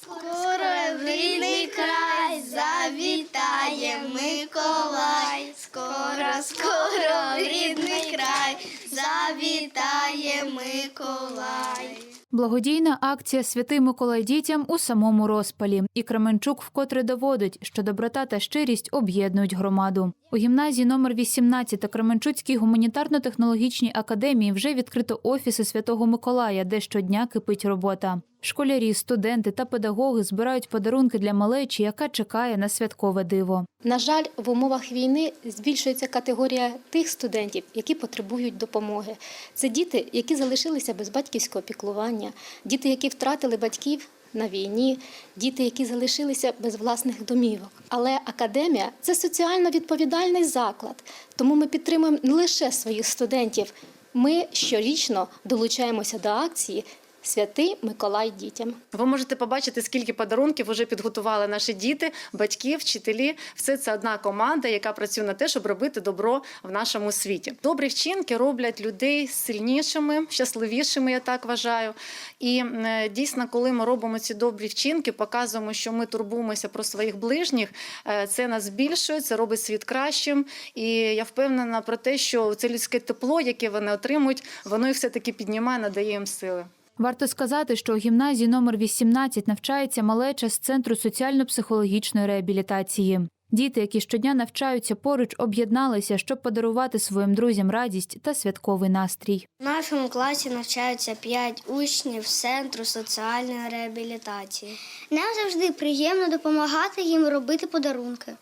Скоро в рідний край завітає Миколай. Скоро, скоро в рідний край завітає Миколай. Благодійна акція Святий Миколай дітям у самому розпалі. І Кременчук вкотре доводить, що доброта та щирість об'єднують громаду. У гімназії номер 18 та Кременчуцькій гуманітарно-технологічній академії вже відкрито офіси Святого Миколая, де щодня кипить робота. Школярі, студенти та педагоги збирають подарунки для малечі, яка чекає на святкове диво. На жаль, в умовах війни збільшується категорія тих студентів, які потребують допомоги. Це діти, які залишилися без батьківського піклування, діти, які втратили батьків на війні, діти, які залишилися без власних домівок. Але академія це соціально відповідальний заклад, тому ми підтримуємо не лише своїх студентів. Ми щорічно долучаємося до акції Святий Миколай дітям. Ви можете побачити, скільки подарунків вже підготували наші діти, батьки, вчителі. Все це одна команда, яка працює на те, щоб робити добро в нашому світі. Добрі вчинки роблять людей сильнішими, щасливішими. Я так вважаю. І дійсно, коли ми робимо ці добрі вчинки, показуємо, що ми турбуємося про своїх ближніх. е, Це нас збільшує, це робить світ кращим. І я впевнена про те, що це людське тепло, яке вони отримують, воно їх все таки піднімає, надає їм сили. Варто сказати, що у гімназії номер 18 навчається малеча з центру соціально-психологічної реабілітації. Діти, які щодня навчаються поруч, об'єдналися, щоб подарувати своїм друзям радість та святковий настрій. В нашому класі навчаються 5 учнів з центру соціальної реабілітації. Нам завжди приємно допомагати їм робити подарунки.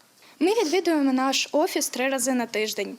Ми відвідуємо наш офіс три рази на тиждень.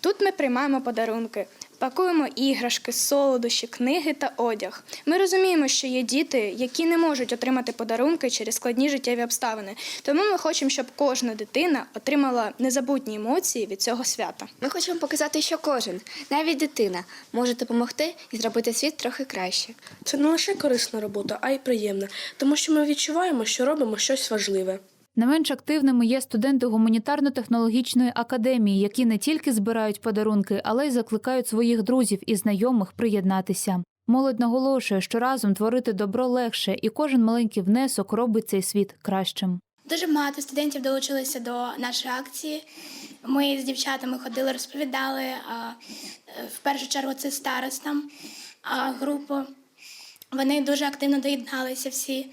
Тут ми приймаємо подарунки, пакуємо іграшки, солодощі, книги та одяг. Ми розуміємо, що є діти, які не можуть отримати подарунки через складні життєві обставини. Тому ми хочемо, щоб кожна дитина отримала незабутні емоції від цього свята. Ми хочемо показати, що кожен, навіть дитина, може допомогти і зробити світ трохи краще. Це не лише корисна робота, а й приємна, тому що ми відчуваємо, що робимо щось важливе. Не менш активними є студенти гуманітарно-технологічної академії, які не тільки збирають подарунки, але й закликають своїх друзів і знайомих приєднатися. Молодь наголошує, що разом творити добро легше, і кожен маленький внесок робить цей світ кращим. Дуже багато студентів долучилися до нашої акції. Ми з дівчатами ходили, розповідали в першу чергу це старостам групу. Вони дуже активно доєдналися всі.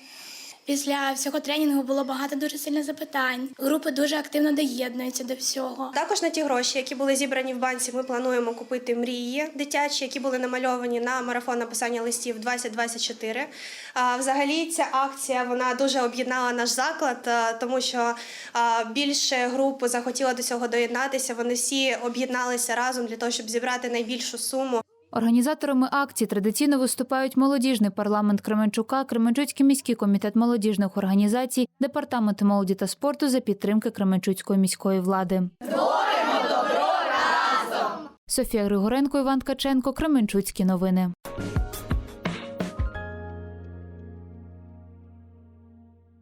Після всього тренінгу було багато дуже сильних запитань. Групи дуже активно доєднуються до всього. Також на ті гроші, які були зібрані в банці, ми плануємо купити мрії дитячі, які були намальовані на марафон написання листів 2024. А, Взагалі, ця акція вона дуже об'єднала наш заклад, тому що більше груп захотіло до цього доєднатися. Вони всі об'єдналися разом для того, щоб зібрати найбільшу суму. Організаторами акції традиційно виступають молодіжний парламент Кременчука, Кременчуцький міський комітет молодіжних організацій, департамент молоді та спорту за підтримки Кременчуцької міської влади. Творимо добро разом! Софія Григоренко, Іван Ткаченко, Кременчуцькі новини.